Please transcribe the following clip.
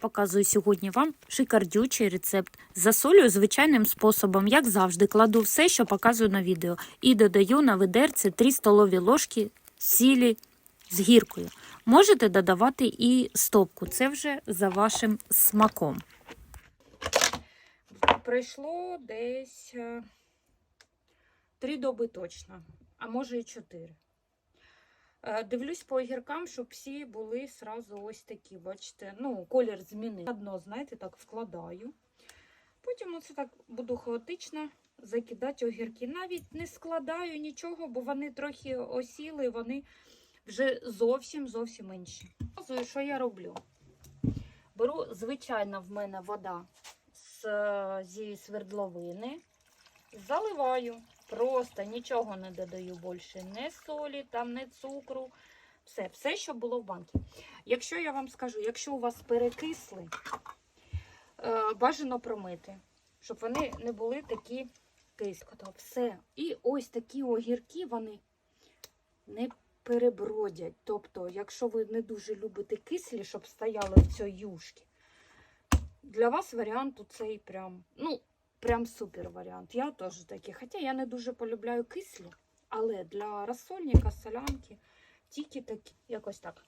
Показую сьогодні вам шикардючий рецепт. Засолюю звичайним способом, як завжди, кладу все, що показую на відео, і додаю на видерце 3 столові ложки сілі з гіркою. Можете додавати і стопку, це вже за вашим смаком. Пройшло десь е, 3 доби точно, а може і 4. Дивлюсь по огіркам, щоб всі були сразу ось такі, бачите, ну, колір змінив. Одно, знаєте, так вкладаю. Потім оце так буду хаотично закидати огірки. Навіть не складаю нічого, бо вони трохи осіли, вони вже зовсім зовсім інші. Що я роблю. Беру, звичайна в мене вода з, е, зі свердловини, заливаю. Просто нічого не додаю більше. Не солі, там, не цукру. Все, все, що було в банці. Якщо я вам скажу, якщо у вас перекисли, е, бажано промити, щоб вони не були такі кислі. Все. І ось такі огірки вони не перебродять. Тобто, якщо ви не дуже любите кислі, щоб стояли в цій юшці, для вас варіант цей прям, ну, прям супер варіант. Я теж такий. Хоча я не дуже полюбляю кислі, але для розсольника, солянки тільки такі. Якось так.